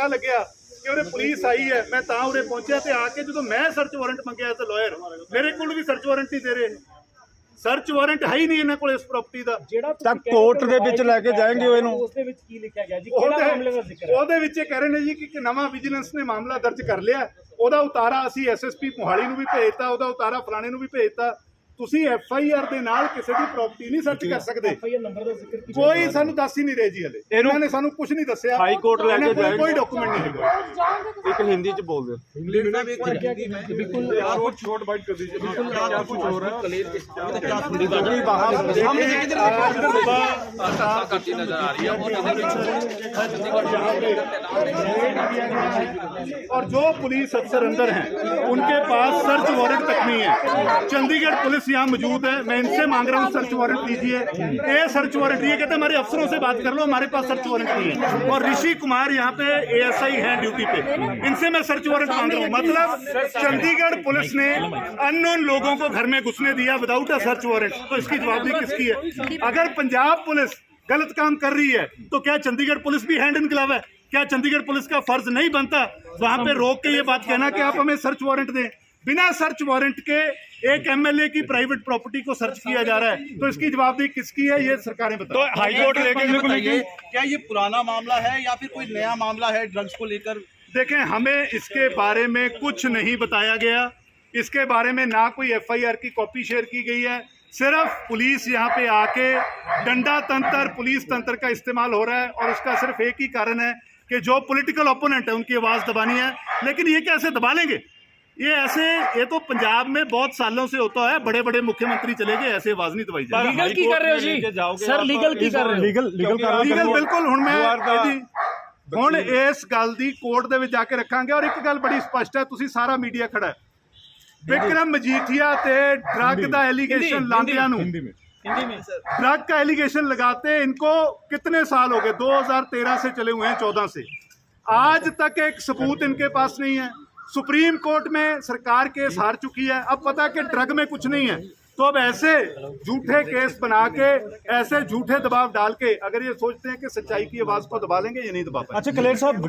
ਪਤਾ ਲੱਗਿਆ ਕਿ ਉਹਦੇ ਪੁਲਿਸ ਆਈ ਹੈ ਮੈਂ ਤਾਂ ਉਰੇ ਪਹੁੰਚਿਆ ਤੇ ਆ ਕੇ ਜਦੋਂ ਮੈਂ ਸਰਚ ਵਾਰੰਟ ਮੰਗਿਆ ਐਜ਼ ਅ ਲਾਇਰ ਮੇਰੇ ਕੋਲ ਵੀ ਸਰਚ ਵਾਰੰਟ ਨਹੀਂ ਦੇ ਰਹੇ ਸਰਚ ਵਾਰੰਟ ਹੈ ਹੀ ਨਹੀਂ ਇਹਨਾਂ ਕੋਲ ਇਸ ਪ੍ਰਾਪਰਟੀ ਦਾ। ਜਿਹੜਾ ਤਾਂ ਕੋਰਟ ਦੇ ਵਿੱਚ ਲੈ ਕੇ ਜਾਏਂਗੇ ਉਹ ਇਹਨੂੰ। ਉਸ ਦੇ ਵਿੱਚ ਕੀ ਲਿਖਿਆ ਗਿਆ ਜੀ? ਕਿਹੜਾ ਮਾਮਲੇ ਦਾ ਉਹਦੇ ਜ਼ਿਕਰ ਹੈ? ਉਹਦੇ ਵਿੱਚ ਇਹ ਕਹਿ ਰਹੇ ਨੇ ਜੀ ਕਿ ਇੱਕ ਨਵਾਂ ਵਿਜੀਲੈਂਸ ਨੇ ਮਾਮਲਾ ਦਰਜ ਕਰ ਲਿਆ। ਉਹਦਾ ਉਤਾਰਾ ਅਸੀਂ ਐਸਐਸਪੀ ਮੋਹਾਲੀ ਨੂੰ ਵੀ ਭੇਜਤਾ ਉਹਦਾ ਉਤਾਰਾ ਫਲਾਣੇ ਨੂੰ ਵੀ ਭੇਜਤਾ। ਤੁਸੀਂ ਐਫ ਆਈ ਆਰ ਦੇ ਨਾਲ ਕਿਸੇ ਦੀ ਪ੍ਰਾਪਰਟੀ ਨਹੀਂ ਸਰਚ ਕਰ ਸਕਦੇ। ਐਫਆਈਆਰ ਨੰਬਰ ਦਾ ਜ਼ਿਕਰ ਕੀਤਾ ਕੋਈ ਸਾਨੂੰ ਦੱਸ ਹੀ ਨਹੀਂ ਰਹੇ ਜੀ ਹਲੇ। ਇਹਨਾਂ ਨੇ ਸਾਨੂੰ ਕੁਝ ਨਹੀਂ ਦੱਸਿਆ। ਹਾਈ ਕੋਰਟ ਲੈ ਕੇ ਜਾਏਗਾ। ਕੋਈ ਡਾਕੂਮੈਂਟ ਨਹੀਂ ਹੈਗਾ। लेकिन हिंदी च बोल दे हिंदी में ना बिल्कुल आपको छोट बाइट कर दीजिए बिल्कुल क्या कुछ हो रहा है कलेर के क्या सुनिए बाहर हम इधर आकर बात करते नज़र आ रही है और जो पुलिस अफसर अंदर हैं उनके पास सर्च वारंट तक नहीं है चंडीगढ़ पुलिस यहाँ मौजूद है मैं इनसे मांग रहा हूँ सर्च वारंट दीजिए ए सर्च वारंट ये कहते हमारे अफसरों से बात कर लो हमारे पास सर्च वारंट नहीं है और ऋषि कुमार यहाँ पे एएसआई हैं ड्यूटी पे इनसे मैं सर्च वारंट मांग रहा हूँ। मतलब चंडीगढ़ पुलिस ने अननोन लोगों को घर में घुसने दिया विदाउट अ सर्च वारंट तो इसकी जवाबदेही किसकी है? अगर पंजाब पुलिस गलत काम कर रही है तो क्या चंडीगढ़ पुलिस भी हैंड इन ग्लव है? क्या चंडीगढ़ पुलिस का फ़र्ज़ नहीं बनता? वहाँ पे रोक के ये बात कहना कि आप हमें सर्च वारंट दें। बिना सर्च वारंट के एक एमएलए की प्राइवेट प्रॉपर्टी को सर्च किया जा रहा है। तो इसकी जवाबदेही किसकी है? ये सरकारें तो बताओ हाई कोर्ट लेके ये बिल्कुल बताइए क्या ये पुराना मामला है या फिर कोई नया मामला है ड्रग्स को लेकर? देखें हमें इसके बारे में कुछ नहीं बताया गया। इसके बारे में ना कोई एफआईआर की कॉपी शेयर की गई है। सिर्फ़ पुलिस यहाँ पे आके डंडा तंत्र पुलिस तंत्र का इस्तेमाल हो रहा है और उसका सिर्फ़ एक ही कारण है कि जो पॉलिटिकल ओपोनेंट है उनकी आवाज़ दबानी है। लेकिन ये कैसे दबा लेंगे? ये ऐसे ये तो पंजाब में बहुत सालों से होता है बड़े बड़े मुख्यमंत्री चले गए ऐसे आवाज़ नहीं दबाई लीगल की कर रहे हो जी? सर लीगल की कर रहे हो। लीगल लीगल लीगल बिल्कुल मैं ਹੁਣ ਇਸ ਗੱਲ ਦੀ ਕੋਰਟ ਦੇ ਵਿੱਚ ਜਾ ਕੇ ਰੱਖਾਂਗੇ ਔਰ ਇੱਕ ਗੱਲ ਬੜੀ ਸਪਸ਼ਟ ਹੈ ਤੁਸੀਂ ਸਾਰਾ ਮੀਡੀਆ ਖੜਾ ਹੈ ਵਿਕਰਮ ਮਜੀਠੀਆ ਤੇ ਡਰੱਗ ਦਾ एलिगेशन ਲਾਂਦਿਆਂ ਨੂੰ ड्रग का एलिगेशन लगाते इनको कितने साल हो गए 2013 से चले हुए हैं 14 से आज तक एक सबूत इनके पास नहीं है सुप्रीम कोर्ट में सरकार केस हार चुकी है अब पता है कि ड्रग में कुछ नहीं है तो अब ऐसे झूठे केस बना के, ऐसे झूठे दबाव डाल के अगर ये सोचते हैं कि सच्चाई की आवाज़ को दबा लेंगे, ये नहीं दबा पाएँगे। अच्छा कलेर साहब